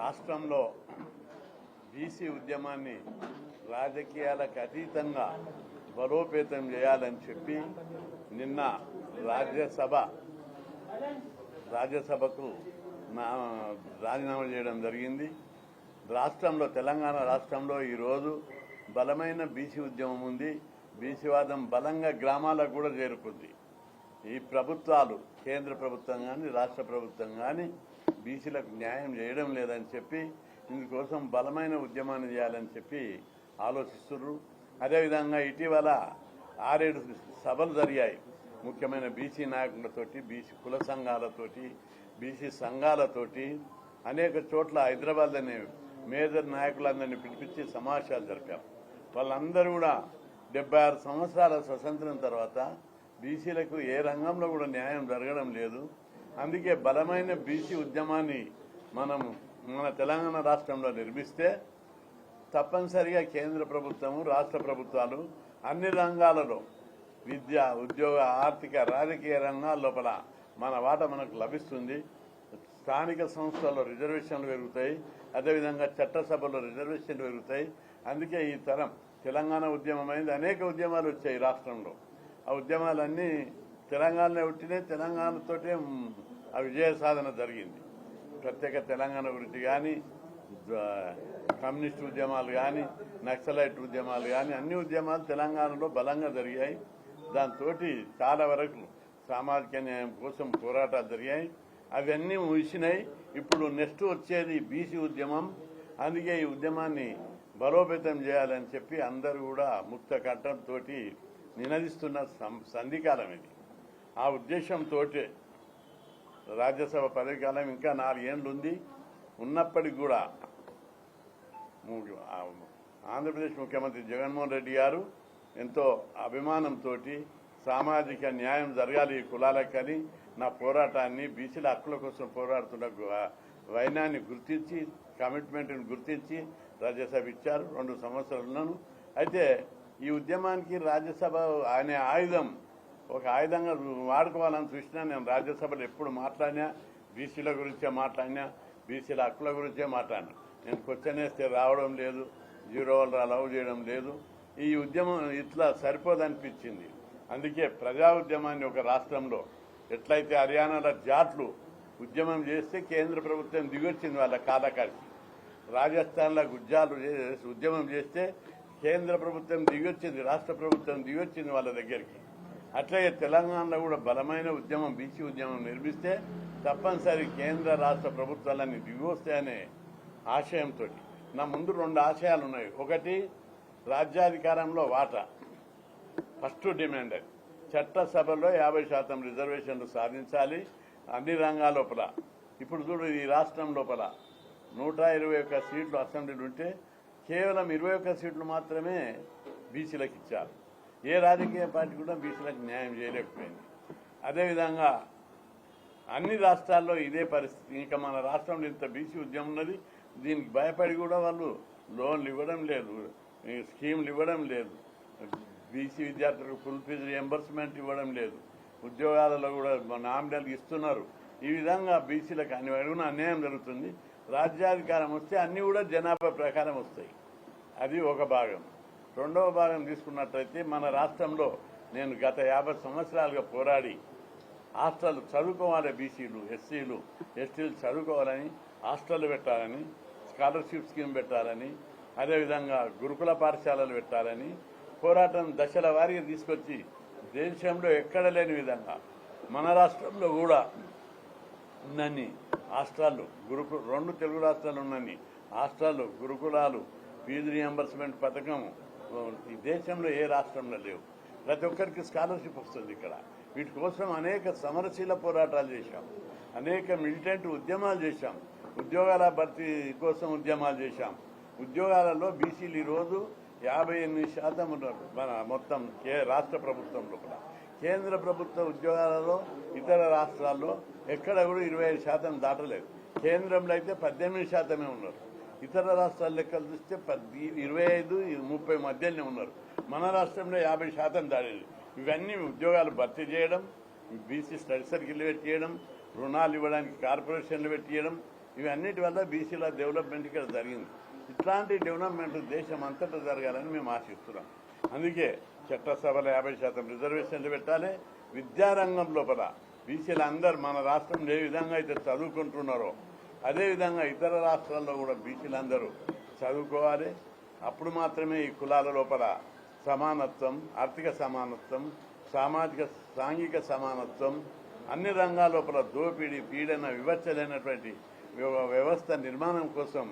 రాష్ట్రంలో బీసీ ఉద్యమాన్ని రాజకీయాలకు అతీతంగా బలోపేతం చేయాలని చెప్పి నిన్న రాజ్యసభ రాజ్యసభకు నా రాజీనామా చేయడం జరిగింది. రాష్ట్రంలో తెలంగాణ రాష్ట్రంలో ఈరోజు బలమైన బీసీ ఉద్యమం ఉంది. బీసీవాదం బలంగా గ్రామాలకు కూడా చేరుకుంది. ఈ ప్రభుత్వాలు కేంద్ర ప్రభుత్వం కానీ రాష్ట్ర ప్రభుత్వం కానీ బీసీలకు న్యాయం చేయడం లేదని చెప్పి ఇందుకోసం బలమైన ఉద్యమాన్ని చేయాలని చెప్పి ఆలోచిస్తున్నారు అదేవిధంగా ఇటీవల ఆరేడు సభలు జరిగాయి. ముఖ్యమైన బీసీ నాయకులతోటి బీసీ కుల సంఘాలతోటి బీసీ సంఘాలతోటి అనేక చోట్ల హైదరాబాద్ అనే మేజర్ నాయకులందరినీ పిలిపించి సమావేశాలు జరిపాం. వాళ్ళందరూ కూడా డెబ్బై ఆరు సంవత్సరాల స్వతంత్రం తర్వాత బీసీలకు ఏ రంగంలో కూడా న్యాయం జరగడం లేదు. అందుకే బలమైన బీసీ ఉద్యమాన్ని మనం మన తెలంగాణ రాష్ట్రంలో నిర్మిస్తే తప్పనిసరిగా కేంద్ర ప్రభుత్వము రాష్ట్ర ప్రభుత్వాలు అన్ని రంగాలలో విద్య ఉద్యోగ ఆర్థిక రాజకీయ రంగాల లోపల మన వాట మనకు లభిస్తుంది. స్థానిక సంస్థల్లో రిజర్వేషన్లు పెరుగుతాయి. అదేవిధంగా చట్టసభలో రిజర్వేషన్లు పెరుగుతాయి. అందుకే ఈ తరం తెలంగాణ ఉద్యమం అయింది అనేక ఉద్యమాలు వచ్చాయి రాష్ట్రంలో. ఆ ఉద్యమాలన్నీ తెలంగాణలో పుట్టినాయి తెలంగాణతోటే ఆ విజయ సాధన జరిగింది. ప్రత్యేక తెలంగాణ గురించి కానీ కమ్యూనిస్ట్ ఉద్యమాలు కానీ నక్సలైట్ ఉద్యమాలు కానీ అన్ని ఉద్యమాలు తెలంగాణలో బలంగా జరిగాయి. దాంతో చాలా వరకు సామాజిక న్యాయం కోసం పోరాటాలు జరిగాయి. అవన్నీ ముగిసినాయి. ఇప్పుడు నెక్స్ట్ వచ్చేది బీసీ ఉద్యమం. అందుకే ఈ ఉద్యమాన్ని బలోపేతం చేయాలని చెప్పి అందరూ కూడా ముక్త కంఠంతో నినదిస్తున్న సం- సంధికాలం ఇది. ఆ ఉద్దేశంతో రాజ్యసభ పదవి కాలం ఇంకా నాలుగేండ్లు ఉంది ఉన్నప్పటికి కూడా ఆంధ్రప్రదేశ్ ముఖ్యమంత్రి జగన్మోహన్ రెడ్డి గారు ఎంతో అభిమానంతో సామాజిక న్యాయం జరగాలి ఈ కులాలకని నా పోరాటాన్ని బీసీల హక్కుల కోసం పోరాడుతున్న వైనాన్ని గుర్తించి కమిట్మెంట్ని గుర్తించి రాజ్యసభ ఇచ్చారు. రెండు సంవత్సరాలు ఉన్నాను అయితే ఈ ఉద్యమానికి రాజ్యసభ అనే ఆయుధం ఒక ఆయుధంగా వాడుకోవాలని చూసినా నేను రాజ్యసభలో ఎప్పుడు మాట్లాడినా బీసీల గురించే మాట్లాడినా బీసీల హక్కుల గురించే మాట్లాడినా. నేను క్వశ్చన్ వేస్తే రావడం లేదు జీరో వాళ్ళు అలవ్ చేయడం లేదు. ఈ ఉద్యమం ఇట్లా సరిపోదనిపించింది. అందుకే ప్రజా ఉద్యమాన్ని ఒక రాష్ట్రంలో ఎట్లయితే హర్యానాలో జాట్లు ఉద్యమం చేస్తే కేంద్ర ప్రభుత్వం దిగొచ్చింది వాళ్ళ కాలకాడికి రాజస్థాన్లో గుజ్జాలు ఉద్యమం చేస్తే కేంద్ర ప్రభుత్వం దిగొచ్చింది రాష్ట్ర ప్రభుత్వం దిగొచ్చింది వాళ్ళ దగ్గరికి. అట్లాగే తెలంగాణలో కూడా బలమైన ఉద్యమం బీసీ ఉద్యమం నిర్మిస్తే తప్పనిసరి కేంద్ర రాష్ట్ర ప్రభుత్వాలన్నీ దిగివస్తాయనే ఆశయంతో నా ముందు రెండు ఆశయాలు ఉన్నాయి. ఒకటి రాజ్యాధికారంలో వాటా. ఫస్ట్ డిమాండ్ చట్టసభలో యాభై శాతం రిజర్వేషన్లు సాధించాలి. అన్ని రంగాల లోపల. ఇప్పుడు చూడు ఈ రాష్ట్రం లోపల. నూట ఇరవై ఒక్క సీట్లు అసెంబ్లీలు ఉంటే కేవలం ఇరవై ఒక్క సీట్లు మాత్రమే బీసీలకు ఇచ్చారు. ఏ రాజకీయ పార్టీ కూడా బీసీలకు న్యాయం చేయలేకపోయింది. అదేవిధంగా అన్ని రాష్ట్రాల్లో ఇదే పరిస్థితి. ఇంకా మన రాష్ట్రంలో ఇంత బీసీ ఉద్యమం ఉన్నది దీనికి భయపడి కూడా వాళ్ళు లోన్లు ఇవ్వడం లేదు ఈ స్కీమ్లు ఇవ్వడం లేదు బీసీ విద్యార్థులకు ఫుల్ ఫీజు రియంబర్స్మెంట్ ఇవ్వడం లేదు ఉద్యోగాలలో కూడా నామినల్కి ఇస్తున్నారు. ఈ విధంగా బీసీలకు అన్ని అడుగున అన్యాయం జరుగుతుంది. రాజ్యాధికారం వస్తే అన్నీ కూడా జనాభా ప్రకారం వస్తాయి. అది ఒక భాగం. రెండవ భాగం తీసుకున్నట్లయితే మన రాష్ట్రంలో నేను గత యాభై సంవత్సరాలుగా పోరాడి హాస్టల్ చదువుకోవాలి బీసీలు ఎస్సీలు ఎస్టీలు చదువుకోవాలని హాస్టల్ పెట్టాలని స్కాలర్షిప్ స్కీమ్ పెట్టాలని అదేవిధంగా గురుకుల పాఠశాలలు పెట్టాలని పోరాటం దశల వారీగా తీసుకొచ్చి దేశంలో ఎక్కడ లేని విధంగా మన రాష్ట్రంలో కూడా ఉన్నన్ని హాస్టళ్ళు గురుకు రెండు తెలుగు రాష్ట్రాలు ఉన్నన్ని హాస్టళ్ళు గురుకులాలు ఫీజు రియంబర్స్మెంట్ పథకం ఈ దేశంలో ఏ రాష్ట్రంలో లేవు. ప్రతి ఒక్కరికి స్కాలర్షిప్ వస్తుంది ఇక్కడ. వీటి కోసం అనేక సమరశీల పోరాటాలు చేశాం. అనేక మిలిటెంట్ ఉద్యమాలు చేశాం. ఉద్యోగాల భర్తీ కోసం ఉద్యమాలు చేశాం. ఉద్యోగాలలో బీసీలు ఈరోజు యాభై ఎనిమిది శాతం ఉన్నారు. మన మొత్తం కే రాష్ట్ర ప్రభుత్వంలో కూడా. కేంద్ర ప్రభుత్వ ఉద్యోగాలలో ఇతర రాష్ట్రాల్లో ఎక్కడ కూడా ఇరవై ఐదు శాతం దాటలేదు. కేంద్రంలో అయితే పద్దెనిమిది శాతమే ఉన్నారు. ఇతర రాష్ట్రాల లెక్కలు చూస్తే పది ఇరవై ఐదు ముప్పై మధ్యలోనే ఉన్నారు. మన రాష్ట్రంలో యాభై శాతం దాడేది ఇవన్నీ ఉద్యోగాలు భర్తీ చేయడం బీసీ స్టడీ సర్కిల్ పెట్టియడం రుణాలు ఇవ్వడానికి కార్పొరేషన్లు పెట్టియడం ఇవన్నిటి వల్ల బీసీల డెవలప్మెంట్ ఇక్కడ జరిగింది. ఇట్లాంటి డెవలప్మెంట్ దేశం అంతటా జరగాలని మేము ఆశిస్తున్నాం. అందుకే చట్టసభలో యాభై శాతం రిజర్వేషన్లు పెట్టాలి. విద్యారంగం లోపల బీసీలు అందరు మన రాష్ట్రంలో ఏ విధంగా అయితే చదువుకుంటున్నారో అదేవిధంగా ఇతర రాష్ట్రాల్లో కూడా బీసీలందరూ చదువుకోవాలి. అప్పుడు మాత్రమే ఈ కులాల లోపల సమానత్వం ఆర్థిక సమానత్వం సామాజిక సాంఘిక సమానత్వం అన్ని రంగాల లోపల దోపిడీ పీడన వివచ్చలైనటువంటి వ్యవ- వ్యవస్థ నిర్మాణం కోసం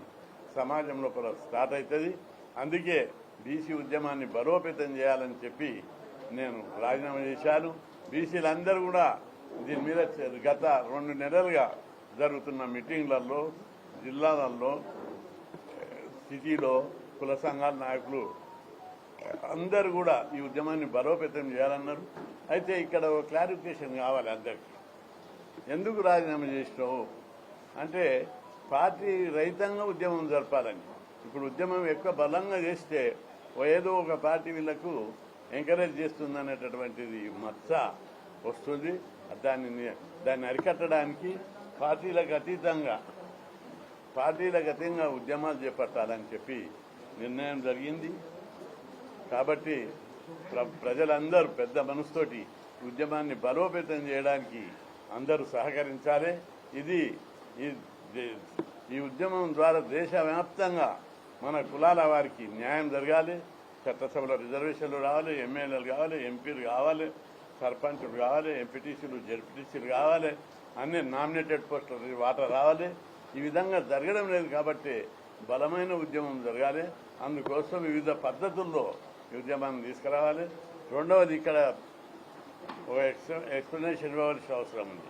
సమాజం లోపల స్టార్ట్ అవుతుంది అందుకే బీసీ ఉద్యమాన్ని బలోపేతం చేయాలని చెప్పి నేను రాజీనామా చేశాను. బీసీలందరూ కూడా దీని మీద గత రెండు నెలలుగా జరుగుతున్న మీటింగ్లలో జిల్లాలలో సిటీలో కుల సంఘాల నాయకులు అందరూ కూడా ఈ ఉద్యమాన్ని బలోపేతం చేయాలన్నారు. అయితే ఇక్కడ క్లారిఫికేషన్ కావాలి అందరికి. ఎందుకు రాజీనామా చేసినావు? అంటే పార్టీ రైతంగా ఉద్యమం జరపాలని. ఇప్పుడు ఉద్యమం ఎక్కువ బలంగా చేస్తే ఏదో ఒక పార్టీ వీళ్ళకు ఎంకరేజ్ చేస్తుంది అనేటటువంటిది మచ్చ వస్తుంది. దాన్ని దాన్ని అరికట్టడానికి పార్టీలకు అతీతంగా పార్టీలకు అతీతంగా ఉద్యమాలు చేపట్టాలని చెప్పి నిర్ణయం జరిగింది. కాబట్టి ప్ర- ప్రజలందరూ పెద్ద మనసుతోటి ఉద్యమాన్ని బలోపేతం చేయడానికి అందరూ సహకరించాలి. ఇది ఈ దే- ఈ ఉద్యమం ద్వారా దేశవ్యాప్తంగా మన కులాల వారికి న్యాయం జరగాలి. చట్టసభలో రిజర్వేషన్లు రావాలి ఎమ్మెల్యేలు కావాలి ఎంపీలు కావాలి సర్పంచులు కావాలి ఎంపీటీసీలు జెడ్పీటీసీలు కావాలి. అన్ని నామినేటెడ్ పోస్టులు వాటర్ రావాలి. ఈ విధంగా జరగడం లేదు కాబట్టి బలమైన ఉద్యమం జరగాలి. అందుకోసం వివిధ పద్ధతుల్లో ఉద్యమాన్ని తీసుకురావాలి. రెండవది ఇక్కడ ఒక ఎక్స్ప్లెనేషన్ ఇవ్వవలసిన అవసరం ఉంది.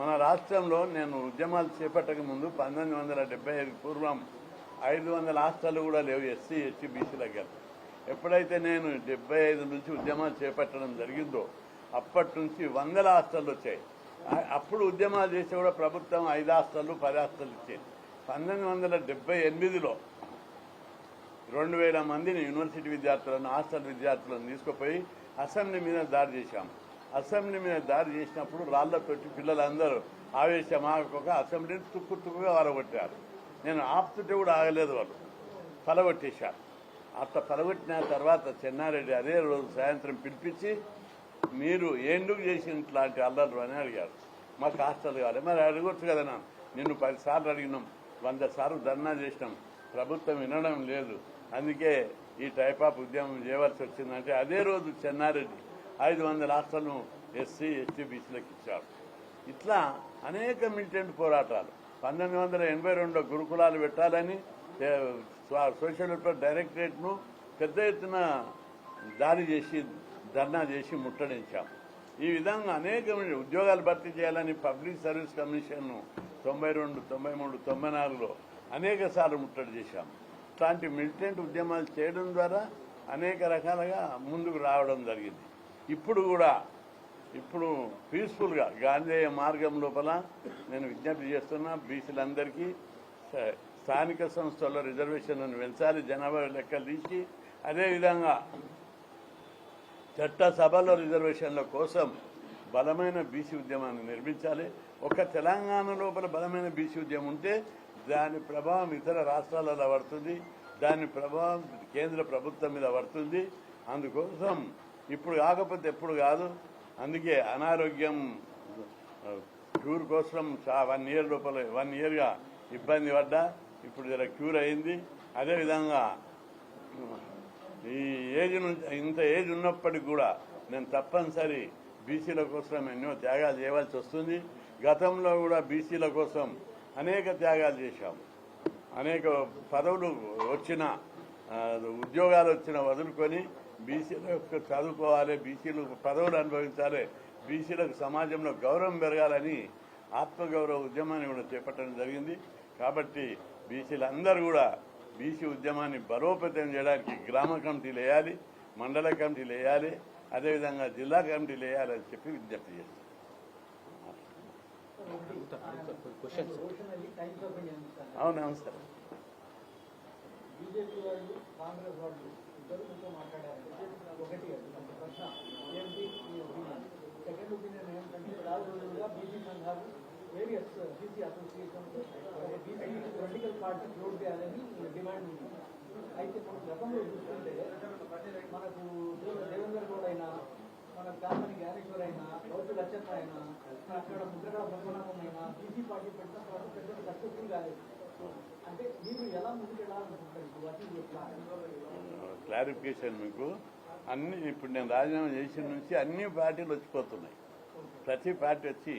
మన రాష్ట్రంలో నేను ఉద్యమాలు చేపట్టక ముందు పంతొమ్మిది వందల డెబ్బై ఐదు పూర్వం ఐదు వందల హాస్టల్ కూడా లేవు ఎస్సీ ఎస్టీ బీసీలకు ఎప్పుడైతే నేను డెబ్బై ఐదు నుంచి ఉద్యమాలు చేపట్టడం జరిగిందో అప్పటి నుంచి వందల హాస్టళ్ళు వచ్చాయి. అప్పుడు ఉద్యమాలు చేసి కూడా ప్రభుత్వం ఐదు హాస్టళ్ళు పది హాస్టళ్ళు ఇచ్చేది. పంతొమ్మిది వందల డెబ్బై ఎనిమిదిలో రెండు వేల మందిని యూనివర్సిటీ విద్యార్థులను హాస్టల్ విద్యార్థులను తీసుకుపోయి అసెంబ్లీ మీద దాడి చేశాము. అసెంబ్లీ మీద దాడి చేసినప్పుడు రాళ్ళతోటి పిల్లలందరూ ఆవేశమాగక అసెంబ్లీని తుక్కు తుక్కుగా వరగొట్టారు నేను ఆపుతుంటే కూడా ఆగలేదు వాళ్ళు. పలగొట్టేశారు అట్లా పలగొట్టిన తర్వాత చెన్నారెడ్డి అదే రోజు సాయంత్రం పిలిపించి మీరు ఎందుకు చేసిన ఇట్లాంటి అల్లర్లు అని అడిగారు. మాకు హాస్టల్ కావాలి. మరి అడగొచ్చు కదా నా నిన్ను పదిసార్లు అడిగినాం. వంద సార్లు ధర్నా చేసినాం. ప్రభుత్వం వినడం లేదు. అందుకే ఈ టైప్ ఆఫ్ ఉద్యమం చేయవలసి వచ్చిందంటే అదే రోజు చెన్నారెడ్డి ఐదు వందల హాస్టల్ను ఎస్సీ ఎస్టీ బీసీలకు ఇచ్చారు. ఇట్లా అనేక మిలిటెంట్ పోరాటాలు. పంతొమ్మిది వందల ఎనభై రెండులో గురుకులాలు పెట్టాలని సోషల్ వెల్ఫేర్ డైరెక్టరేట్ను పెద్ద ఎత్తున దాడి చేసి ధర్నా చేసి ముట్టడించాం. ఈ విధంగా అనేక ఉద్యోగాలు భర్తీ చేయాలని పబ్లిక్ సర్వీస్ కమిషన్ను తొంభై రెండు తొంభై మూడు తొంభై నాలుగులో అనేక సార్లు ముట్టడి చేశాం. ఇట్లాంటి మిలిటెంట్ ఉద్యమాలు చేయడం ద్వారా అనేక రకాలుగా ముందుకు రావడం జరిగింది. ఇప్పుడు కూడా ఇప్పుడు పీస్ఫుల్గా గాంధేయ మార్గం లోపల నేను విజ్ఞప్తి చేస్తున్నా బీసీలందరికీ స్థానిక సంస్థల్లో రిజర్వేషన్లను పెంచాలి జనాభా లెక్కలు తీసి అదేవిధంగా చట్టసభలో రిజర్వేషన్ల కోసం బలమైన బీసీ ఉద్యమాన్ని నిర్మించాలి. ఒక తెలంగాణ లోపల బలమైన బీసీ ఉద్యమం ఉంటే దాని ప్రభావం ఇతర రాష్ట్రాలలో పడుతుంది. దాని ప్రభావం కేంద్ర ప్రభుత్వం మీద పడుతుంది. అందుకోసం ఇప్పుడు కాకపోతే ఎప్పుడు కాదు. అందుకే అనారోగ్యం క్యూర్ కోసం వన్ ఇయర్ లోపల వన్ ఇయర్గా ఇబ్బంది పడ్డా. ఇప్పుడు జర క్యూర్ అయింది. అదేవిధంగా ఈ ఏజ్ నుంచి ఇంత ఏజ్ ఉన్నప్పటికి కూడా నేను తప్పనిసరి బీసీల కోసం ఎన్నో త్యాగాలు చేయవలసి వస్తుంది. గతంలో కూడా బీసీల కోసం అనేక త్యాగాలు చేశాము అనేక పదవులు వచ్చిన ఉద్యోగాలు వచ్చిన వదులుకొని బీసీలకు చదువుకోవాలి బీసీలు పదవులు అనుభవించాలి బీసీలకు సమాజంలో గౌరవం పెరగాలని ఆత్మగౌరవ ఉద్యమాన్ని కూడా చేపట్టడం జరిగింది. కాబట్టి బీసీలందరూ కూడా బీసీ ఉద్యమాన్ని బలోపేతం చేయడానికి గ్రామ కమిటీలు వేయాలి మండల కమిటీలు వేయాలి అదేవిధంగా జిల్లా కమిటీలు వేయాలని చెప్పి విజ్ఞప్తి చేస్తాను క్వశ్చన్స్ సార్ అవును బీజేపీ వాళ్ళు కాంగ్రెస్ వాళ్ళు ఇద్దరు మీతో మాట్లాడారు. ఒకటి ప్రశ్న. ఏంటి సెకండ్ ఒపీనియన్ ఏంటంటే రాజు సంఘాలు various BC associations BC political party close చేయాలని డిమాండ్ ఉంది అయితే మనం గతంలో చూస్తుంటే మనకు దేవేందర్ గౌడ్ అయినా మన కామని జ్ఞానేశ్వర్ అయినా గౌతు లచ్చన్న అయినా అక్కడ ముద్రగడ పద్మనాభం అయినా బీసీ పార్టీ పెట్టిన తర్వాత పెద్ద సక్సెస్ఫుల్ కాలేదు. అంటే మీరు ఎలా ముందుకెళ్ళాలనుకుంటారు క్లారిఫికేషన్ మీకు. అన్ని ఇప్పుడు నేను రాజీనామా చేసిన నుంచి అన్ని పార్టీలు వచ్చిపోతున్నాయి. ప్రతి పార్టీ వచ్చి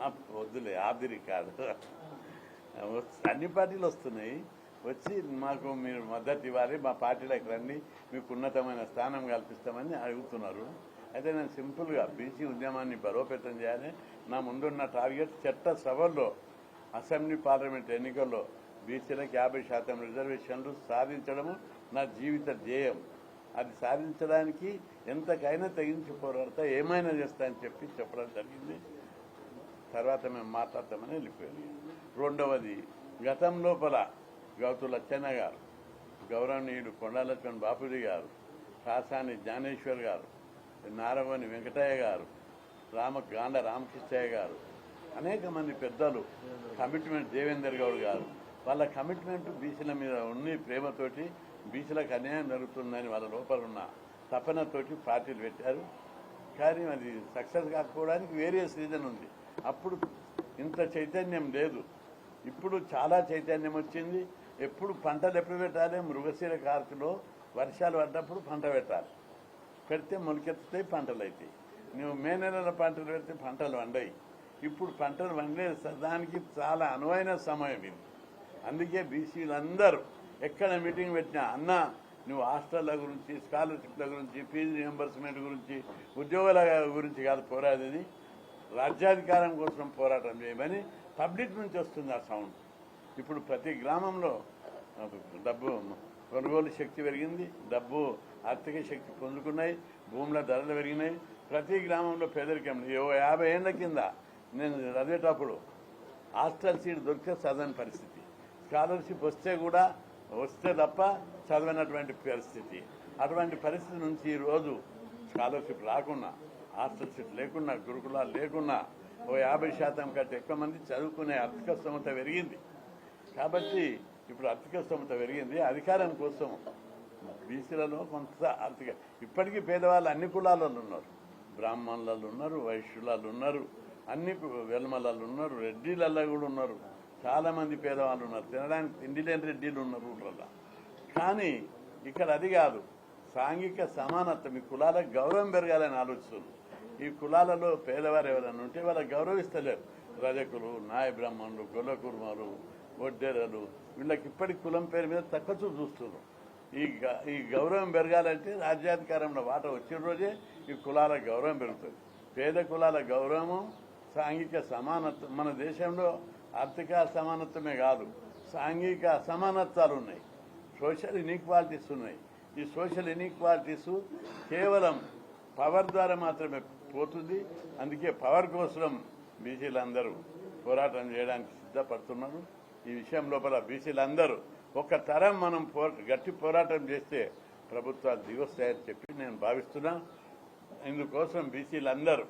మా వద్దులే ఆదిరి కాదు. అన్ని పార్టీలు వస్తున్నాయి. వచ్చి మాకు మీరు మద్దతు ఇవ్వాలి మా పార్టీలోకి రండి మీకు ఉన్నతమైన స్థానం కల్పిస్తామని అడుగుతున్నారు. అయితే నేను సింపుల్గా బీసీ ఉద్యమాన్ని బలోపేతం చేయాలి. నా ముందున్న టార్గెట్ చట్ట సభల్లో అసెంబ్లీ పార్లమెంట్ ఎన్నికల్లో బీసీలకు యాభై శాతం రిజర్వేషన్లు సాధించడము నా జీవిత ధ్యేయం. అది సాధించడానికి ఎంతకైనా తెగించి పోరాడతా ఏమైనా చేస్తా అని చెప్పి చెప్పడం జరిగింది. తర్వాత మేము మాట్లాడతామని వెళ్ళిపోయాను రెండవది గతం లోపల గౌతు లచ్చన్న గారు గౌరవనీయుడు కొండాలక్ష్మణ్ బాపూజీ గారు కాసాని జ్ఞానేశ్వర్ గారు నారవని వెంకటయ్య గారు రామ గాండ రామకృష్ణయ్య గారు అనేక మంది పెద్దలు కమిట్మెంట్ దేవేందర్ గౌడ్ గారు వాళ్ళ కమిట్మెంట్ బీసీల మీద ఉన్న ప్రేమతోటి బీసీలకు అన్యాయం జరుగుతుందని వాళ్ళ లోపల ఉన్న తపనతోటి పార్టీలు పెట్టారు. కానీ అది సక్సెస్ కాకపోవడానికి వేరియస్ రీజన్ ఉంది. అప్పుడు ఇంత చైతన్యం లేదు. ఇప్పుడు చాలా చైతన్యం వచ్చింది. ఎప్పుడు పంటలు ఎప్పుడు పెట్టాలి? మృగశీల కార్తెలో వర్షాలు పడ్డప్పుడు పంట పెట్టాలి. పెడితే మొలకెత్తుతాయి పంటలు అవుతాయి. నువ్వు మే నెలల పంటలు పెడితే పంటలు వండాయి ఇప్పుడు పంటలు వండే దానికి చాలా అనువైన సమయం ఇది. అందుకే బీసీలందరూ ఎక్కడ మీటింగ్ పెట్టినా అన్న నువ్వు హాస్టళ్ళ గురించి స్కాలర్షిప్ల గురించి ఫీజు రియంబర్స్మెంట్ గురించి ఉద్యోగాల గురించి కాదు పోరాడేది రాజ్యాధికారం కోసం పోరాటం చేయమని పబ్లిక్ నుంచి వస్తుంది ఆ సౌండ్. ఇప్పుడు ప్రతి గ్రామంలో డబ్బు కొనుగోలు శక్తి పెరిగింది. డబ్బు ఆర్థిక శక్తి పొందుకున్నాయి. భూముల ధరలు పెరిగినాయి. ప్రతి గ్రామంలో పేదరికం యాభై ఏళ్ళ కింద నేను చదివేటప్పుడు హాస్టల్ సీట్ దొరికితే సదన్ పరిస్థితి. స్కాలర్షిప్ వస్తే కూడా వస్తే తప్ప చదవనటువంటి పరిస్థితి. అటువంటి పరిస్థితి నుంచి ఈరోజు స్కాలర్షిప్ రాకున్నా హాస్టల్ సీట్ లేకున్నా గురుకులాలు లేకున్నా ఓ యాభై శాతం కంటే ఎక్కువ మంది చదువుకునే ఆర్థిక స్తోమత పెరిగింది. కాబట్టి ఇప్పుడు ఆర్థిక స్తోమత పెరిగింది. అధికారం కోసం బీసీలలో కొంత ఆర్థిక ఇప్పటికీ పేదవాళ్ళు అన్ని కులాలలో ఉన్నారు. బ్రాహ్మణులలో ఉన్నారు వైశ్యులలో ఉన్నారు అన్ని వెల్మలలో ఉన్నారు రెడ్డిలలో కూడా ఉన్నారు. చాలా మంది పేదవాళ్ళు ఉన్నారు. తినడానికి తిండి లేని రెడ్డిలు ఉన్నారు ఊళ్ళల్లో కానీ ఇక్కడ అది కాదు. సాంఘిక సమానత్వం ఈ కులాలకు గౌరవం పెరగాలని ఆలోచిస్తున్నారు. ఈ కులాలలో పేదవారు ఎవరైనా ఉంటే వాళ్ళకి గౌరవిస్తలేరు. రజకులు నాయ బ్రాహ్మణులు గొల్లకుర్మలు ఒడ్డెరలు వీళ్ళకి ఇప్పటి కులం పేరు మీద తక్కువ చూస్తున్నారు. ఈ గ- ఈ గౌరవం పెరగాలంటే రాజ్యాధికారంలో వాట వచ్చిన రోజే ఈ కులాల గౌరవం పెరుగుతుంది. పేద కులాల గౌరవము సాంఘిక సమానత్వం మన దేశంలో ఆర్థిక సమానత్వమే కాదు సాంఘిక అసమానత్వాలు ఉన్నాయి సోషల్ ఇన్ఈక్వాలిటీస్ ఉన్నాయి. ఈ సోషల్ ఇన్ఈక్వాలిటీస్ కేవలం పవర్ ద్వారా మాత్రమే పోతుంది. అందుకే పవర్ కోసం బీసీలందరూ పోరాటం చేయడానికి సిద్ధపడుతున్నారు. ఈ విషయం లోపల బీసీలందరూ ఒక తరం మనం పో గట్టి పోరాటం చేస్తే ప్రభుత్వాలు దిగొస్తాయని చెప్పి నేను భావిస్తున్నా. ఇందుకోసం బీసీలందరూ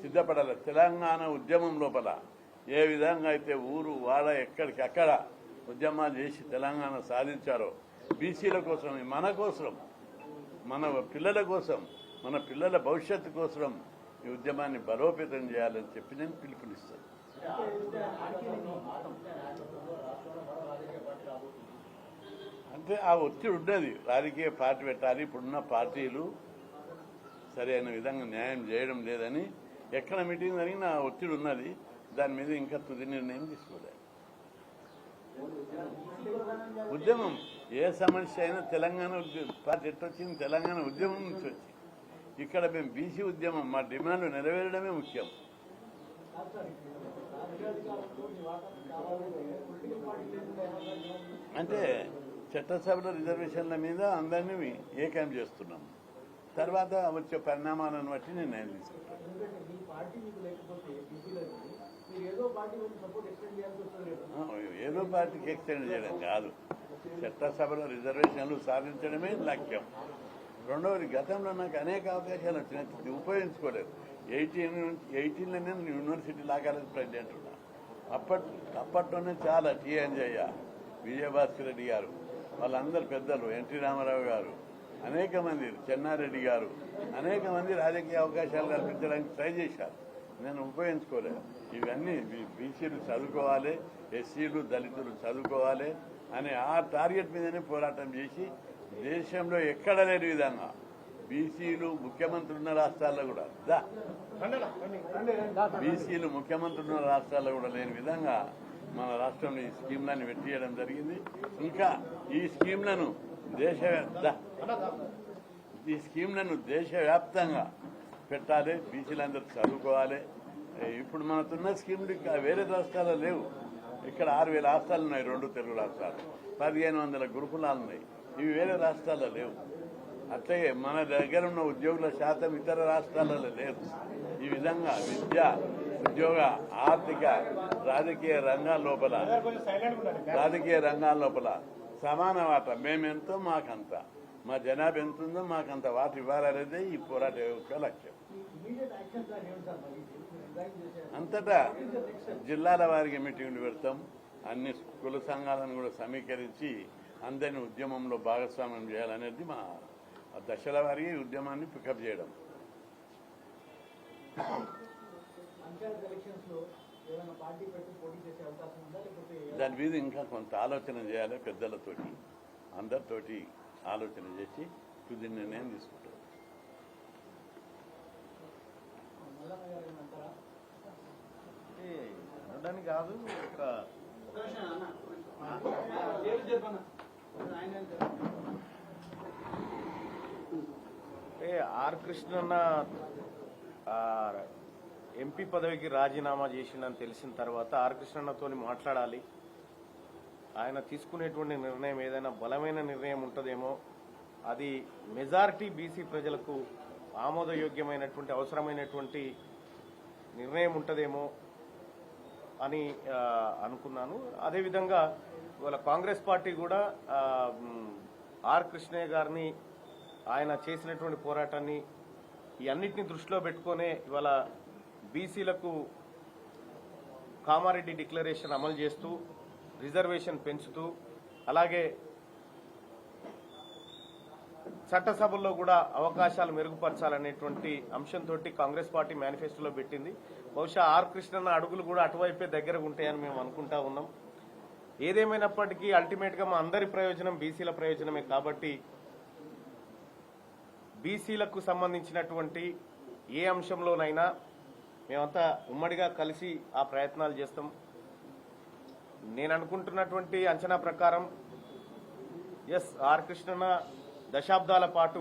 సిద్ధపడాలి. తెలంగాణ ఉద్యమం లోపల ఏ విధంగా అయితే ఊరు వాడ ఎక్కడికి అక్కడ ఉద్యమాలు చేసి తెలంగాణ సాధించారో బీసీల కోసం మన కోసం మన పిల్లల కోసం మన పిల్లల భవిష్యత్తు కోసం ఈ ఉద్యమాన్ని బలోపేతం చేయాలని చెప్పి నేను పిలుపునిస్తాను. అంటే ఆ ఒత్తిడి ఉండేది. రాజకీయ పార్టీ పెట్టాలి ఇప్పుడున్న పార్టీలు సరైన విధంగా న్యాయం చేయడం లేదని ఎక్కడ మీటింగ్ జరిగినా ఆ ఒత్తిడి ఉన్నది. దాని మీద ఇంకా తుది నిర్ణయం తీసుకోలేదు. ఉద్యమం ఏ సమస్య అయినా తెలంగాణ ఉద్యమం పార్టీ ఎట్లా వచ్చింది? తెలంగాణ ఉద్యమం నుంచి వచ్చింది. ఇక్కడ మేము బీసీ ఉద్యమం మా డిమాండ్ నెరవేరడమే ముఖ్యం. అంటే చట్టసభల రిజర్వేషన్ల మీద అందరినీ ఏకం చేస్తున్నాం. తర్వాత వచ్చే పరిణామాలను బట్టి నిర్ణయం తీసుకుంటాం. ఏదో పార్టీకి ఎక్స్టెండ్ చేయడం కాదు. చట్టసభలో రిజర్వేషన్లు సాధించడమే లక్ష్యం. రెండవది గతంలో నాకు అనేక అవకాశాలు వచ్చినాయి. ఉపయోగించుకోలేదు. ఎయిటీన్ ఎయిటీన్లో నేను యూనివర్సిటీ లా కాలేజ్ ప్రెసిడెంట్ ఉన్నా. అప్పట్ అప్పట్లోనే చాలా టీ అంజయ్య విజయభాస్కర్ రెడ్డి గారు వాళ్ళందరు పెద్దలు ఎన్టీ రామారావు గారు అనేక మంది చెన్నారెడ్డి గారు అనేక మంది రాజకీయ అవకాశాలు కల్పించడానికి ట్రై చేశారు. నేను ఉపయోగించుకోలేదు ఇవన్నీ బీసీలు చదువుకోవాలి ఎస్సీలు దళితులు చదువుకోవాలి అనే ఆ టార్గెట్ మీదనే పోరాటం చేసి దేశంలో ఎక్కడ లేని విధంగా బీసీలు ముఖ్యమంత్రి ఉన్న రాష్ట్రాల్లో కూడా దా. బీసీలు ముఖ్యమంత్రి ఉన్న రాష్ట్రాల్లో కూడా లేని విధంగా మన రాష్ట్రంలో ఈ స్కీమ్లను పెట్టియడం జరిగింది. ఇంకా ఈ స్కీమ్లను దేశ ఈ స్కీమ్లను దేశవ్యాప్తంగా పెట్టాలి బీసీలందరూ చదువుకోవాలి. ఇప్పుడు మనకున్న స్కీమ్లు ఇంకా వేరే రాష్ట్రాల్లో లేవు. ఇక్కడ ఆరు వేల రాష్ట్రాలు ఉన్నాయి రెండు తెలుగు రాష్ట్రాలు. పదిహేను వందల గురుకులాలు ఉన్నాయి. ఇవి వేరే రాష్ట్రాల్లో లేవు. అట్లాగే మన దగ్గర ఉన్న ఉద్యోగుల శాతం ఇతర రాష్ట్రాలలో లేదు. ఈ విధంగా విద్య ఉద్యోగ ఆర్థిక రాజకీయ రంగాల లోపల రాజకీయ రంగాల లోపల సమాన వాట. మేమెంతో మాకంత. మా జనాభా ఎంత ఉందో మాకంత. వాట ఇవ్వాలనేదే ఈ పోరాట యొక్క లక్ష్యం. అంతటా జిల్లాల వారికి మీటింగ్లు పెడతాం? అన్ని కుల సంఘాలను కూడా సమీకరించి అందరిని ఉద్యమంలో భాగస్వామ్యం చేయాలనేది మా దశల వారి ఉద్యమాన్ని పికప్ చేయడం. దాని మీద ఇంకా కొంత ఆలోచన చేయాలి పెద్దలతోటి అందరితోటి ఆలోచన చేసి తుది నిర్ణయం తీసుకుంటాం మల్లన్న గారు ఏమంటారా అనడానికి కాదు ఒక ఆర్ కృష్ణన్న ఎంపీ పదవికి రాజీనామా చేసిండని తెలిసిన తర్వాత ఆర్ కృష్ణన్నతో మాట్లాడాలి. ఆయన తీసుకునేటువంటి నిర్ణయం ఏదైనా బలమైన నిర్ణయం ఉంటుందేమో అది మెజారిటీ బీసీ ప్రజలకు ఆమోదయోగ్యమైనటువంటి అవసరమైనటువంటి నిర్ణయం ఉంటుందేమో అని అనుకున్నాను. అదేవిధంగా ఇవాళ కాంగ్రెస్ పార్టీ కూడా ఆర్ కృష్ణయ్య గారిని ఆయన చేసినటువంటి పోరాటాన్ని ఈ అన్నిటిని దృష్టిలో పెట్టుకునే ఇవాళ బీసీలకు కామారెడ్డి డిక్లరేషన్ అమలు చేస్తూ రిజర్వేషన్ పెంచుతూ అలాగే చట్టసభల్లో కూడా అవకాశాలు మెరుగుపరచాలనేటువంటి అంశంతో కాంగ్రెస్ పార్టీ మేనిఫెస్టోలో పెట్టింది. బహుశా ఆర్ కృష్ణన్న అడుగులు కూడా అటువైపే దగ్గర ఉంటాయని మేము అనుకుంటా ఉన్నాం. ఏదేమైనప్పటికీ అల్టిమేట్గా మా అందరి ప్రయోజనం బీసీల ప్రయోజనమే కాబట్టి బీసీలకు సంబంధించినటువంటి ఏ అంశంలోనైనా మేమంతా ఉమ్మడిగా కలిసి ఆ ప్రయత్నాలు చేస్తాం. నేను అనుకుంటున్నటువంటి అంచనా ప్రకారం ఎస్ ఆర్ కృష్ణన్న దశాబ్దాల పాటు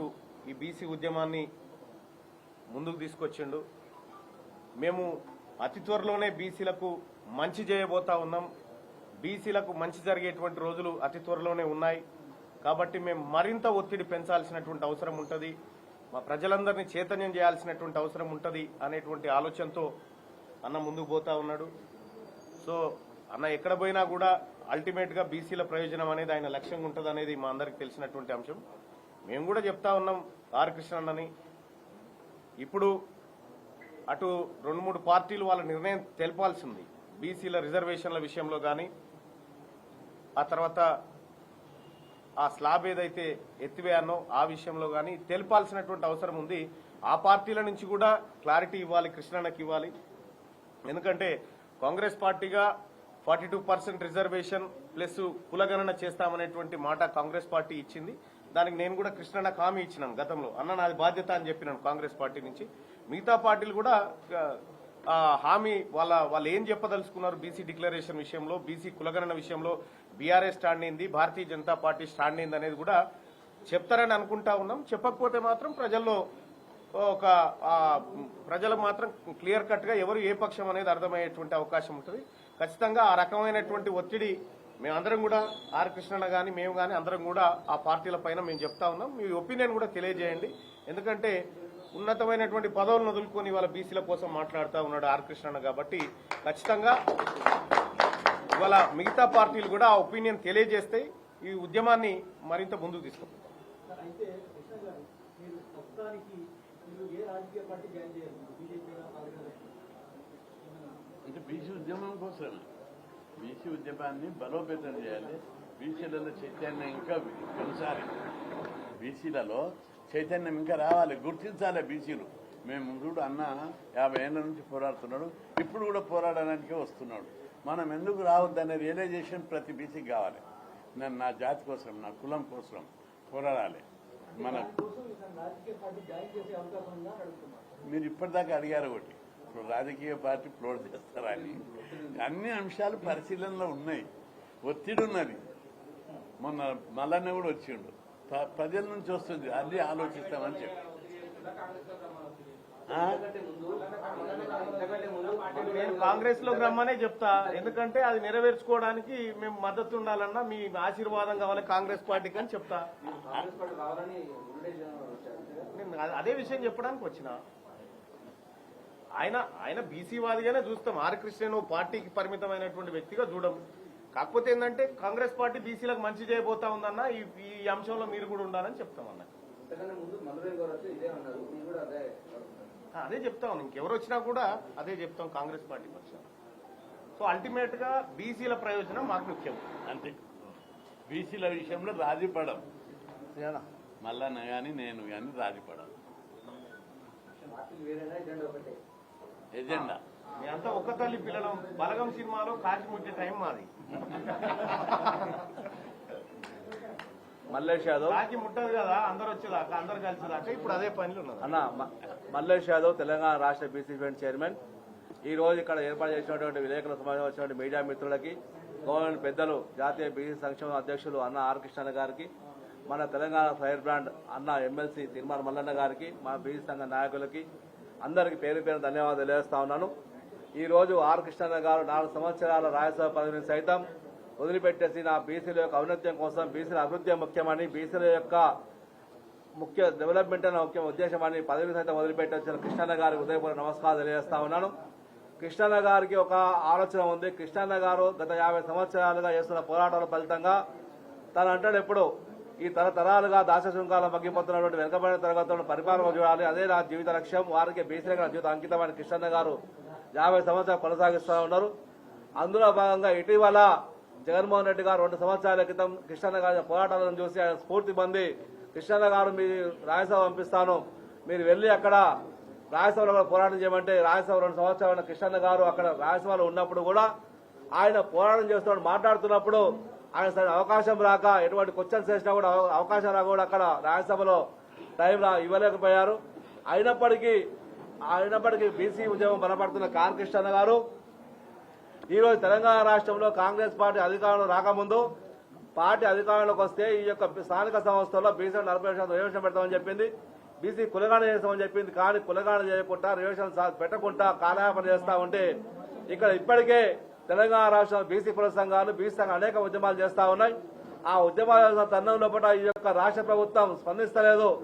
ఈ బీసీ ఉద్యమాన్ని ముందుకు తీసుకొచ్చిండు. మేము అతి త్వరలోనే బీసీలకు మంచి చేయబోతా ఉన్నాం. బీసీలకు మంచి జరిగేటువంటి రోజులు అతి త్వరలోనే ఉన్నాయి. కాబట్టి మేము మరింత ఒత్తిడి పెంచాల్సినటువంటి అవసరం ఉంటుంది. మా ప్రజలందరినీ చైతన్యం చేయాల్సినటువంటి అవసరం ఉంటుంది అనేటువంటి ఆలోచనతో అన్న ముందుకు పోతా ఉన్నాడు. సో అన్న ఎక్కడ పోయినా కూడా అల్టిమేట్గా బీసీల ప్రయోజనం అనేది ఆయన లక్ష్యంగా ఉంటుంది అనేది మా అందరికి తెలిసినటువంటి అంశం. మేము కూడా చెప్తా ఉన్నాం ఆర్ కృష్ణన్నని. ఇప్పుడు అటు రెండు మూడు పార్టీలు వాళ్ళ నిర్ణయం తెలపాల్సింది. బీసీల రిజర్వేషన్ల విషయంలో కానీ ఆ తర్వాత ఆ స్లాబ్ ఏదైతే ఎత్తివేయానో ఆ విషయంలో కానీ తెలపాల్సినటువంటి అవసరం ఉంది. ఆ పార్టీల నుంచి కూడా క్లారిటీ ఇవ్వాలి కృష్ణన్నకి ఇవ్వాలి. ఎందుకంటే కాంగ్రెస్ పార్టీగా forty two percent reservation plus కులగణన చేస్తామనేటువంటి మాట కాంగ్రెస్ పార్టీ ఇచ్చింది. దానికి నేను కూడా కృష్ణ హామీ ఇచ్చినాను గతంలో. అన్న నాది బాధ్యత అని చెప్పినాను కాంగ్రెస్ పార్టీ నుంచి. మిగతా పార్టీలు కూడా హామీ వాళ్ళ వాళ్ళు ఏం చెప్పదలుచుకున్నారు బీసీ డిక్లరేషన్ విషయంలో బీసీ కులగణన విషయంలో బీఆర్ఎస్ స్టాండ్ అయింది భారతీయ జనతా పార్టీ స్టాండ్ అయింది అనేది కూడా చెప్తారని అనుకుంటా ఉన్నాం. చెప్పకపోతే మాత్రం ప్రజల్లో ఒక ప్రజలకు మాత్రం క్లియర్ కట్గా ఎవరు ఏ పక్షం అనేది అర్థమయ్యేటువంటి అవకాశం ఉంటుంది. ఖచ్చితంగా ఆ రకమైనటువంటి ఒత్తిడి మేమందరం కూడా ఆర్ కృష్ణన్న గాని మేము గాని అందరం కూడా ఆ పార్టీల పైన మేము చెప్తా ఉన్నాం. మీ ఒపీనియన్ కూడా తెలియజేయండి. ఎందుకంటే ఉన్నతమైనటువంటి పదవులను వదులుకొని వాళ్ళ బీసీల కోసం మాట్లాడుతూ ఉన్నాడు ఆర్ కృష్ణన్న కాబట్టి ఖచ్చితంగా ఇవాళ మిగతా పార్టీలు కూడా ఆ ఒపీనియన్ తెలియజేస్తే ఈ ఉద్యమాన్ని మరింత ముందుకు తీసుకుంటాం అంటే బీసీ ఉద్యమం కోసమే. బీసీ ఉద్యమాన్ని బలోపేతం చేయాలి. బీసీలలో చైతన్యం ఇంకా పెంచాలి బీసీలలో చైతన్యం ఇంకా రావాలి. గుర్తించాలి బీసీలు. మేము చూడు అన్న యాభై ఏళ్ళ నుంచి పోరాడుతున్నాడు. ఇప్పుడు కూడా పోరాడడానికే వస్తున్నాడు. మనం ఎందుకు రావద్దనే రియలైజేషన్ ప్రతి బీసీకి కావాలి. నేను నా జాతి కోసం నా కులం కోసం పోరాడాలి. మన మీరు ఇప్పటిదాకా అడిగారు ఒకటి. ఇప్పుడు రాజకీయ పార్టీ ఫ్లోట్ చేస్తారని అన్ని అంశాలు పరిశీలనలో ఉన్నాయి. ఒత్తిడి ఉన్నది. మొన్న మల్లన్న కూడా వచ్చిండు. ప్ర- ప్రజల నుంచి వస్తుంది. అది ఆలోచిస్తామని చెప్పి? నేను కాంగ్రెస్లోకి రమ్మనే చెప్తా. ఎందుకంటే అది నెరవేర్చుకోవడానికి మేము మద్దతు ఉండాలన్నా మీ ఆశీర్వాదం కావాలి కాంగ్రెస్ పార్టీకి అని చెప్తా. నేను అదే విషయం చెప్పడానికి వచ్చిన. ఆయన ఆయన బీసీ వాదిగానే చూస్తాం. ఆర్ కృష్ణ పార్టీకి పరిమితమైనటువంటి వ్యక్తిగా చూడం కాకపోతే ఏంటంటే కాంగ్రెస్ పార్టీ బీసీలకు మంచి చేయబోతా ఉందన్న ఈ ఈ అంశంలో మీరు కూడా ఉండాలని చెప్తామన్న అంతకన్నా ముందు మధురై గారు వచ్చి ఇదే అన్నారు. నేను కూడా అదే చెప్తాం ఇంకెవరు వచ్చినా కూడా అదే చెప్తాం కాంగ్రెస్ పార్టీ పక్షాన. సో అల్టిమేట్గా బీసీల ప్రయోజనం మాకు ముఖ్యం. అంతే. బీసీల విషయంలో రాజీ పడం మల్లన్న కానీ నేను కానీ రాజీ పడం ఎజెండా. ఒకటే ఎజెండా మీ అంతా ఒక్క తల్లి పిల్లలం. బలగం సినిమాలో కాశీ ముట్టే టైం మాది. మల్లేష్ యాదవ్. కాకి ముట్టదు కదా అందరు వచ్చేదాకా అందరు కలిసేదాకా ఇప్పుడు అదే పనులు ఉన్నది అన్న మల్లేష్ యాదవ్ తెలంగాణ రాష్ట్ర బీసీ ఫ్రెండ్ చైర్మన్. ఈ రోజు ఇక్కడ ఏర్పాటు చేసినటువంటి విలేకరుల సమావేశం వచ్చినటువంటి మీడియా మిత్రులకి గవర్నమెంట్ పెద్దలు జాతీయ బీసీ సంక్షేమ అధ్యక్షులు అన్న ఆర్ కృష్ణ గారికి మన తెలంగాణ ఫైర్ బ్రాండ్ అన్న ఎమ్మెల్సీ తిరుమల మల్లన్న గారికి మా బీసీ సంఘ నాయకులకి అందరికి పేరు పేరు ధన్యవాదాలు తెలియజేస్తా ఉన్నాను. ఈ రోజు ఆర్ కృష్ణ గారు నాలుగు సంవత్సరాల రాజ్యసభ పదవిని సైతం వదిలిపెట్టేసి నా బీసీల యొక్క ఔన్నత్యం కోసం బీసీల అభివృద్ధి ముఖ్యమని బీసీల యొక్క ముఖ్య డెవలప్మెంట్ అనే ముఖ్య ఉద్దేశమని పదవి సైతం వదిలిపెట్టొచ్చిన కృష్ణన్న గారికి ఉదయపూర్వ నమస్కారం తెలియజేస్తా ఉన్నాను. కృష్ణన్న గారికి ఒక ఆలోచన ఉంది. కృష్ణన్న గారు గత యాభై సంవత్సరాలుగా చేస్తున్న పోరాటాల ఫలితంగా తను అంటాడు ఎప్పుడు ఈ తరతరాలుగా దాసశృంగాల మగ్గిపోతున్నటువంటి వెనుకబడిన తరగతులను పరిపాలన చూడాలి. అదే నా జీవిత లక్ష్యం. వారికి బీసీలకు జీవిత అంకితమైన కృష్ణన్న గారు యాభై సంవత్సరాలు కొనసాగిస్తూ ఉన్నారు. అందులో భాగంగా ఇటీవల జగన్మోహన్ రెడ్డి గారు రెండు సంవత్సరాల క్రితం కృష్ణన్న గారి పోరాటాలను చూసి ఆయన స్ఫూర్తి పొంది కృష్ణన్న గారు మీ రాజ్యసభ పంపిస్తాను. మీరు వెళ్ళి అక్కడ రాజ్యసభలో కూడా పోరాటం చేయమంటే రాజ్యసభ రెండు సంవత్సరాల కృష్ణన్న గారు అక్కడ రాజ్యసభలో ఉన్నప్పుడు కూడా ఆయన పోరాటం చేస్తున్నాడు మాట్లాడుతున్నప్పుడు ఆయన సరైన అవకాశం రాక ఎటువంటి క్వశ్చన్స్ వేసినా కూడా అవ- అవకాశం రాక కూడా అక్కడ రాజ్యసభలో టైం రా ఇవ్వలేకపోయారు. అయినప్పటికీ అయినప్పటికీ బీసీ ఉద్యమం బలపడుతున్న కార్ గారు ఈరోజు తెలంగాణ రాష్ట్రంలో కాంగ్రెస్ పార్టీ అధికారంలో రాకముందు పార్టీ అధికారంలోకి వస్తే ఈ యొక్క స్థానిక సంస్థల్లో బీసీ నలభై శాతం రిజర్వేషన్ పెడతామని చెప్పింది. బీసీ కులగాన చేస్తామని చెప్పింది. కానీ కులగాన చేయకుండా రిజర్వేషన్ పెట్టకుండా కాలయాపన చేస్తా ఉంటే ఇక్కడ ఇప్పటికే తెలంగాణ రాష్ట్ర బీసీ కుల సంఘాలు బీసీ సంఘాలు అనేక ఉద్యమాలు చేస్తా ఉన్నాయి. ఆ ఉద్యమాల తరుణం లోపల ఈ యొక్క రాష్ట్ర ప్రభుత్వం స్పందిస్తలేదు.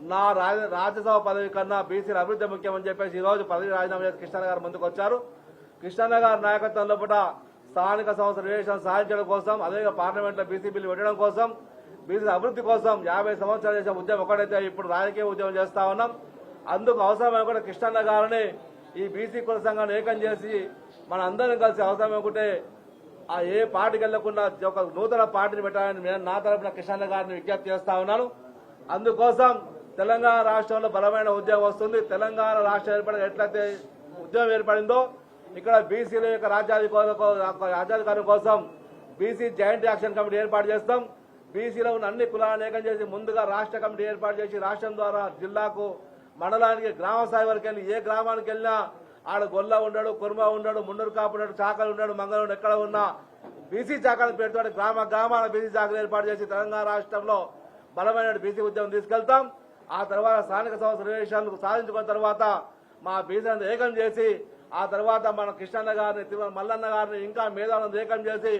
నా రాజ- రాజ్యసభ పదవి కన్నా బీసీల అభివృద్ధి ముఖ్యమని చెప్పేసి ఈ రోజు పదవి రాజీనామా చేసి కృష్ణ గారు ముందుకు వచ్చారు కృష్ణ గారి నాయకత్వం లోపల స్థానిక సంస్థ రిలేషన్ సాధించడం కోసం అదే పార్లమెంట్లో బీసీ బిల్లు పెట్టడం కోసం బీసీ అభివృద్ధి కోసం యాభై సంవత్సరాలు చేసిన ఉద్యమం ఒకటైతే ఇప్పుడు రాజకీయ ఉద్యమం చేస్తా ఉన్నాం. అందుకు అవసరమైన కూడా కృష్ణన్న గారిని ఈ బీసీ కుల సంఘాన్ని ఏకం చేసి మన అందరం కలిసి అవసరం అనుకుంటే ఆ ఏ పార్టీకి వెళ్ళకుండా ఒక నూతన పార్టీని పెట్టాలని నేను నా తరపున కిషన్ గారిని విజ్ఞప్తి చేస్తా ఉన్నాను. అందుకోసం తెలంగాణ రాష్ట్రంలో బలమైన ఉద్యోగం వస్తుంది. తెలంగాణ రాష్ట్రం ఏర్పడిన ఎట్లయితే ఉద్యోగం ఏర్పడిందో ఇక్కడ బీసీల యొక్క రాజ్యాధికారుల రాజ్యాధికారం కోసం బీసీ జాయింట్ యాక్షన్ కమిటీ ఏర్పాటు చేస్తాం. బీసీలో ఉన్న అన్ని కులాలను ఏకం చేసి ముందుగా రాష్ట్ర కమిటీ ఏర్పాటు చేసి రాష్ట్రం ద్వారా జిల్లాకు మండలానికి గ్రామ స్థాయి వరకు వెళ్ళి ఏ గ్రామానికి వెళ్ళినా ఆడ గొల్ల ఉండడు కుర్మ ఉండడు ముండరు కాపు ఉన్నాడు చాకలు ఉన్నాడు మంగళం ఎక్కడ ఉన్నా బీసీ చాకల పేరుతో గ్రామ గ్రామాల బీసీ చాకలు ఏర్పాటు చేసి తెలంగాణ రాష్ట్రంలో బలమైన బీసీ ఉద్యమం తీసుకెళ్తాం. ఆ తర్వాత స్థానిక సంస్థ సన్నివేశాలను సాధించుకున్న తర్వాత మా బీసీలను ఏకం చేసి ఆ తర్వాత మన కృష్ణన్న గారిని తిరుమల మల్లన్న గారిని ఇంకా మేధావులను ఏకం చేసి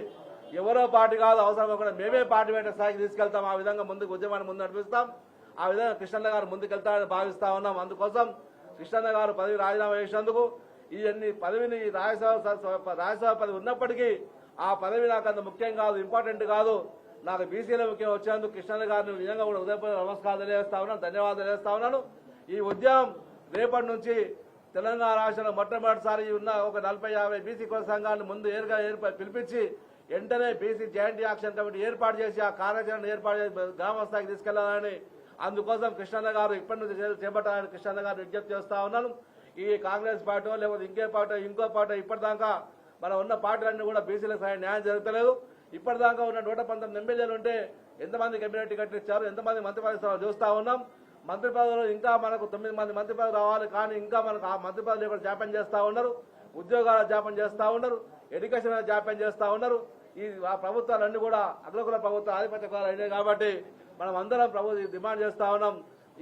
ఎవరో పార్టీ కాదు అవసరం కూడా మేమే పార్టీ పెట్టే స్థాయికి తీసుకెళ్తాం. ఆ విధంగా ముందుకు ఉద్యమాన్ని ముందు నడిపిస్తాం. ఆ విధంగా కృష్ణన్న గారు ముందుకెళ్తారని భావిస్తా ఉన్నాం. అందుకోసం కృష్ణన్న గారు పదవి రాజీనామా చేసినందుకు ఇవన్నీ పదవిని రాజ్యసభ రాజ్యసభ పదవి ఉన్నప్పటికీ ఆ పదవి నాకు అంత ముఖ్యం కాదు ఇంపార్టెంట్ కాదు. నాకు బీసీలో ముఖ్యం వచ్చినందుకు కృష్ణన్న గారిని నిజంగా కూడా ఉదయపూర్వ నమస్కారం తెలియజేస్తా ఉన్నాను ధన్యవాదాలు తెలియజేస్తా ఉన్నాను. ఈ ఉద్యమం రేపటి నుంచి తెలంగాణ రాష్ట్రంలో మొట్టమొదటిసారి ఉన్న ఒక నలభై యాభై బీసీ కుల సంఘాలను ముందు ఏరుగా ఏర్ప పిలిపించి వెంటనే బీసీ జాయింట్ యాక్షన్ కమిటీ ఏర్పాటు చేసి ఆ కార్యాచరణ ఏర్పాటు చేసి గ్రామస్థాయికి తీసుకెళ్ళాలని అందుకోసం కృష్ణన్న గారు ఇప్పటి నుంచి చేపట్టాలని కృష్ణన్న గారు విజ్ఞప్తి చేస్తా ఉన్నాను. ఈ కాంగ్రెస్ పార్టీ లేకపోతే ఇంకే పార్టీ ఇంకో పార్టీ ఇప్పటిదాకా మనం ఉన్న పార్టీలన్నీ కూడా బీసీలకు సహాయం న్యాయం జరుగుతలేదు. ఇప్పటిదాకా ఉన్న నూట పంతొమ్మిది ఎమ్మెల్యేలు ఉంటే ఎంతమంది కేబినెట్ కట్టించారు ఇచ్చారు ఎంతమంది మంత్రి పదవి చూస్తూ చూస్తా ఉన్నాం. మంత్రి పదవులు ఇంకా మనకు తొమ్మిది మంది మంత్రి పదవి రావాలి కానీ ఇంకా మనకు ఆ మంత్రి పదవులు కూడా జాప్యం చేస్తా ఉన్నారు. ఉద్యోగాల జాప్యం చేస్తా ఉన్నారు. ఎడ్యుకేషన్ జాప్యం చేస్తా ఉన్నారు. ఈ ఆ ప్రభుత్వాలన్నీ కూడా అగ్రకుల ప్రభుత్వ ఆధిపత్య కులాలు అయినాయి కాబట్టి మనం అందరం ప్రభు డిమాండ్ చేస్తా ఉన్నాం.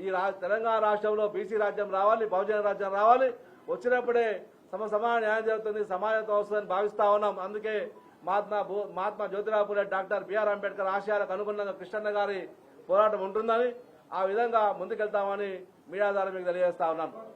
ఈ తెలంగాణ రాష్ట్రంలో బీసీ రాజ్యం రావాలి బహుజన రాజ్యం రావాలి. వచ్చినప్పుడే సమ సమాన న్యాయం జరుగుతుంది సమానత వస్తుందని భావిస్తా ఉన్నాం. అందుకే Mahatma Mahatma Jyotirao Phule doctor B R Ambedkar ఆశయాలకు అనుగుణంగా కృష్ణన్న గారి పోరాటం ఉంటుందని ఆ విధంగా ముందుకెళ్తామని మీడియా ద్వారా మీకు తెలియజేస్తా ఉన్నాం.